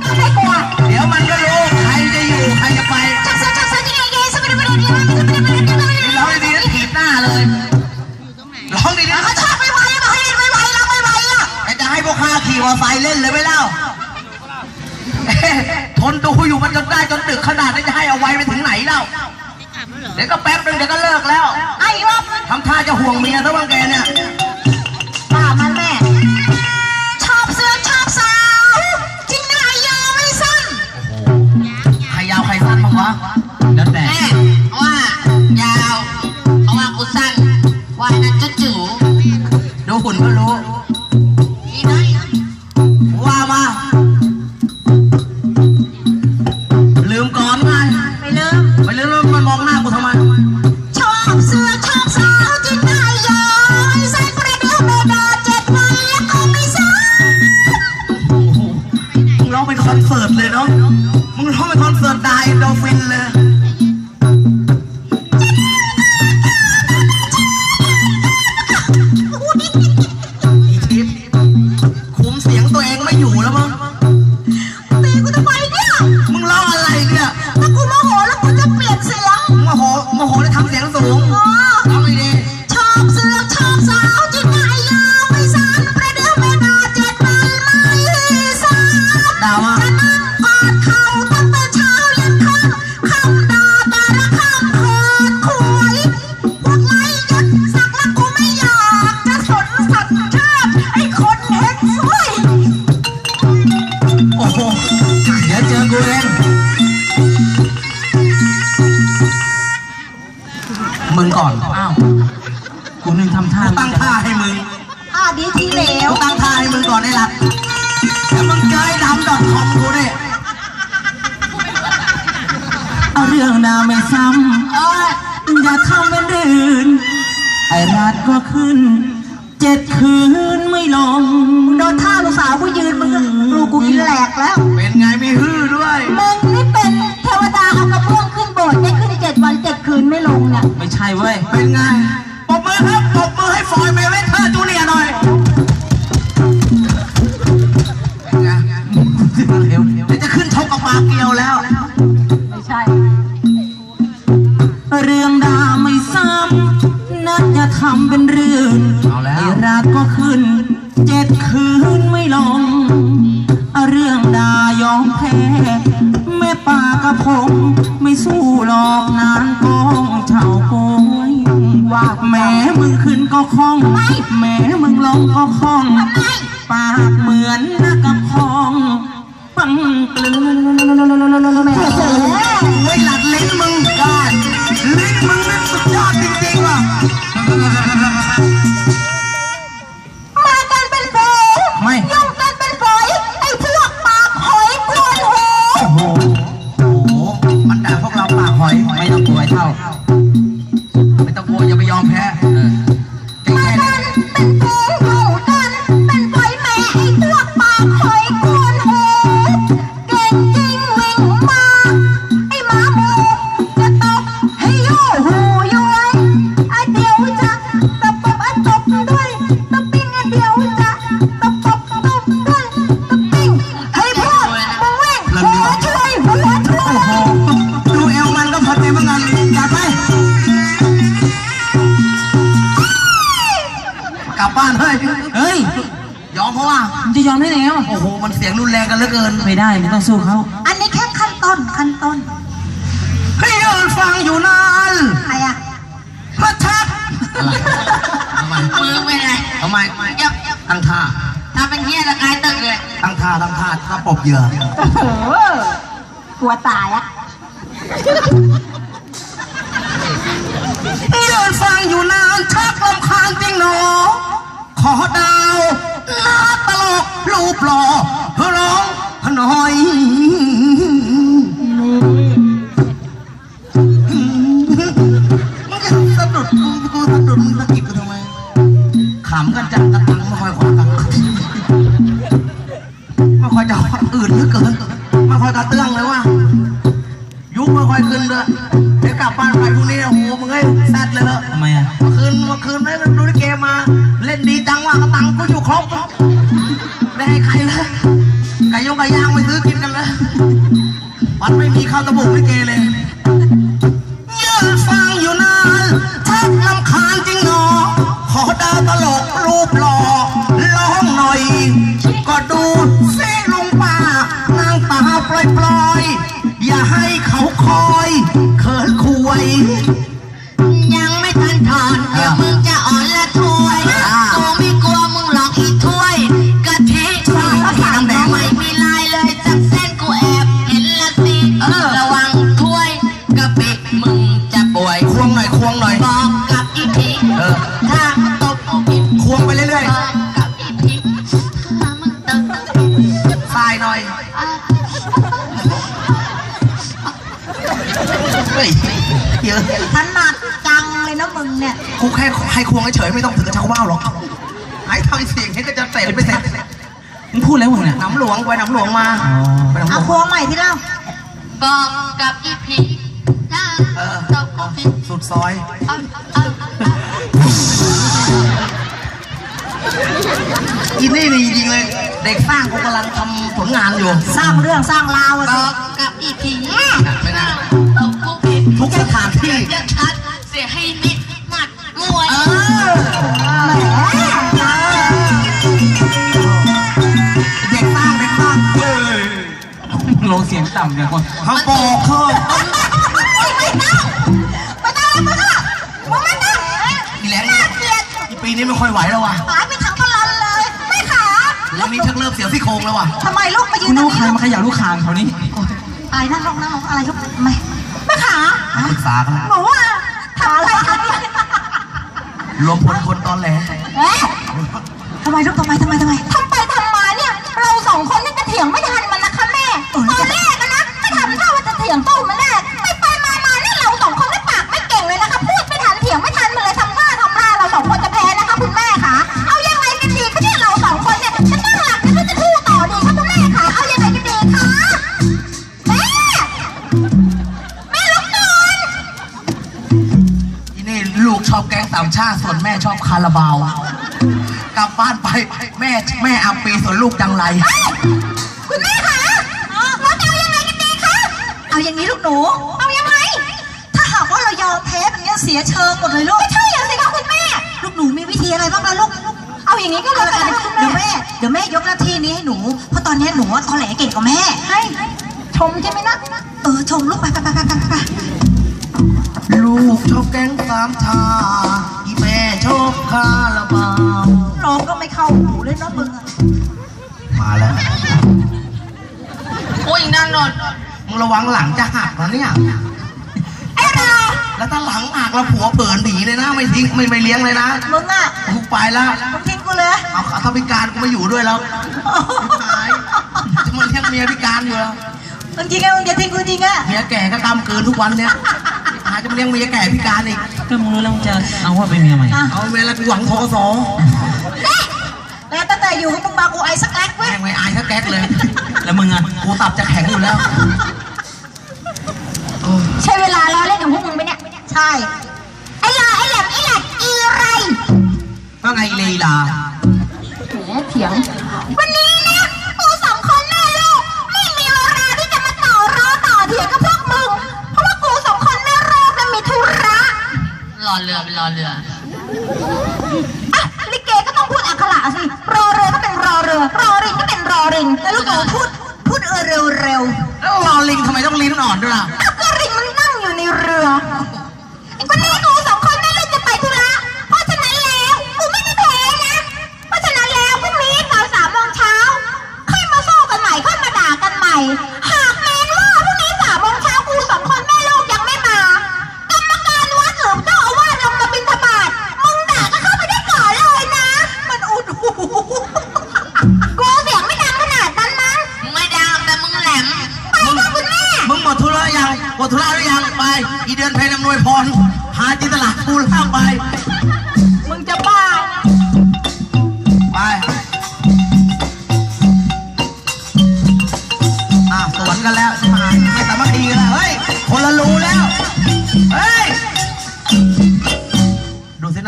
ไม่กลัวเดี๋ยวมันก็รู้ใครจะอยู่ใครจะไปจับเสือจับเสือยังไงยังสบายสบายดีมากสบายสบายดีมากนี่ร้องดีๆถีบหน้าเลยร้องดีๆเขาชอบไม่ไหวไม่ไหวไม่ไหวเราไม่ไหวอะแต่จะให้พวกข้าขี่มอเตอร์ไซค์เล่นเลยไหมเล่าทนดูอยู่มันจนได้จนดึกขนาดนี้จะให้เอาไว้ไปถึงไหนเล่าเดี๋ยวก็แป๊บนึงเดี๋ยวก็เลิกแล้วไอ้วะทำท่าจะห่วงเมียซะบ้างแกเนี่ย ดูหุ่ มึงก่อน อ้าวกูนึงทำท่าตั้งท่าให้มึงอ่าดีทีเหลว กูตั้งท่าให้มึงก่อนได้ละแล้วมึงเจอไอ้ดำดอทคอมกูเนี่ยเอาเรื่องดาวไม่ซ้เอ้ยำอย่าทำเป็นรื่นไอ้รัดก็ขึ้น เจ็ดคืนไม่ลง โดนท่าลูกสาวกูยืนมึงดูกูกินแหลกแล้ว เป็นไงมีฮือด้วย มึง ลงเนี่ยไม่ใช่เว้ย เป็นไงปรบมือครับปรบมือให้ฟอยเมเวเทอร์จูเนียร์หน่อยเป็นไงเร็วเดี๋ยวจะขึ้นชกกับปากเกียวแล้ว ไม่ใช่ เรื่องดาวไม่ซ้ำนัดอย่าทำเป็นเรื่องเอาแล้วไอ้รัดก็ขึ้น เจ็ดคืนไม่ลงเอาเรื่องดายอมแพ้แม่ป่ากระพงไม่สู้หรอกนานกองเฉาโกย ว่ากูแม้มึงขึ้นก็คล่องแม้มึงลงก็คล่องปากเหมือน โอ้โห มันเสียงรุนแรงกันเหลือเกิน ไม่ได้มึงต้องสู้เขาอันนี้แค่ขั้นต้นขั้นต้นให้ยืนฟังอยู่นานใครอะพระชักทำไมมือเป็นไงทำไมเยับยับตั้งท่าถ้าเป็นเงี้ยละกายตึกเลยตั้งท่าตั้งท่าถ้าปบเหยื่อโอ้โหกลัวตายอะยืนฟังอยู่นานชักลำคาญจริงหนอ ขอดาวหน้าตลก รูปหล่อเพื่อร้องหน่อยมึงจะสะดุดกูกูสะดุดมึงสะกิดกูทำไมขำกันจังกระตังไม่ค่อยขวากันไม่ค่อยจะอื่นเหลือเกินไม่ค่อยกระเตื้องเลยว่ะยุคไม่ค่อยขึ้นเลยเดี๋ยวกลับบ้านไปพรุ่งนี้โอ้โหมึงเอ้ยแซดเลยเหรอทำไมอะเมื่อคืนเมื่อคืนไม่ด้ดูลิเกมา เล่นดีจังว่ากระตังกูอยู่ครบ ไม่ให้ใครเลยไก่ยงไก่ย่างไปซื้อกินกันเลยมันไม่มีข้าวตะบุกลิเกเลยยืนฟังอยู่นานชักลำคาญจริงหนอ ขอดาวตลกรูปหล่อร้องหน่อย ก็ดูเสิลุงป้านางตาปล่อยปล่อยๆ อย่าให้เขาคอย เลยนะมึงเนี่ย กูแค่ให้ควงเฉยๆไม่ต้องถึงกับชักว่าวหรอกไอ้ทำเสียงนี้ก็จะเตะไปเสร็จมึงพูดแล้วมึงเนี่ยน้ำหลวงไปน้ำหลวงมาไปน้ำหลเอาวงพวงใหม่ที่เล่าบอกกับอีพีถ้าเออตบกูผิดสุดซอยเอาเอาเอาอินนี่นี่จริงๆเลย เด็กสร้างกูกำลังทำผลงานอยู่ สร้างเรื่องสร้างราวอะบสิอกกับอีพีถ้าตบกูผิดทุกสถานที่จะชัดเสียให้นิดห ลงเสียงต่ำเดี๋ยวคนเขาบอกเขาไม่ต้องไม่ต้องมึงไม่ต้องอีแรงน่าเกลียดอีปีนี้ไม่ค่อยไหวแล้วว่ะหายไปทั้งตลอดเลยไม่ขาแล้วนี้ชักเริ่มเสียวซี่โครงแล้วว่ะทำไมลูกมายืคุนณตรเอางนี้ใครลูกมาเขย่าลูกคางเขานี่อะไรนั่งลงนั่งลงอะไรลูกไม่ไม่ขาปรึกษากันแล้วหนูอะถามอะไรคะเนี่ยรวมพลคนตอนแหลเอ๊ะทำไมลูกทำไมทำไมทำไม แม่ชอบคาราบาว กลับบ้านไปแม่แม่อัมปีส่วนลูกจังไร คุณแม่คะเราจะเอายังไงกันดีคะ เอาอย่างนี้ลูกหนู เอายังไง ถ้าหากว่าเรายอมแพ้แบบนี้เสียเชิงหมดเลยลูกไม่ใช่เหรอสิคะคุณแม่ ลูกหนูมีวิธีอะไรบ้างล่ะลูก เอาอย่างนี้ก็แล้วกันนะเดี๋ยวแม่ เดี๋ยวแม่ยกหน้าที่นี้ให้หนู เพราะตอนนี้หนูอะตอแหลเก่งกว่าแม่ ให้ชมใช่ไหมนะ เออชมลูกไปไปไปไปไปไป ลูกชอบแกงสามชาอีแม่ ชอบคาราบาวน้องก็ไม่เข้าหูเลยเนาะมึงอะมาแล้วอุ้ยนั่นนนมึงระวังหลังจะหักนะเนี่ย ไอ้เราแล้วถ้าหลังหักแล้วผัวเผินหนีเลยนะ ไม่ทิ้งไม่ไม่เลี้ยงเลยนะมึงอะกูไปแล้วมึงทิ้งกูเลยเอาถ้าพิการกูไม่อยู่ด้วยแล้วหายจะมาเลี้ยงเมียพิการอยู่แล้วมึงจริงไงมึงจะทิ้งกูจริงอะเมียแก่ก็ตามเกินทุกวันเนี่ยหาย จะมาเลี้ยงเมียแก่พิการอีกก็มึงรู้แล้วมึงจะเอาว่าเป็นเมียใหม่อะ เอาเวลากูหวังทกศแล้วตั้งแต่อยู่กับมึงมากูไอสักแอ๊กเว้ยแม่งไม่อายถ้าแก๊กเลย แล้วมึงอะกูตับจะแข็งอยู่แล้ว ใช่เวลาล้อเล่นกับพวกมึงไหมเนี่ย ใช่ ไอ้ลาไอ้แหลมไอ้แหลมอีไรว่าไงลีลาเถียง วันนี้ รอเรือเป็นรอเรืออะลิเกก็ต้องพูดอักขระสิรอเรือก็เป็นรอเรือ รอริงก็เป็นรอริงแล้วลูกหนูพูดพูดเออเร็วเร็ว แล้วรอลิงทำไมต้องลิ้นอ่อนด้วยล่ะ หมดธุระหรือยังไป อีเดือนเพลนำนวยพร พาจินตลาดกูล่างไป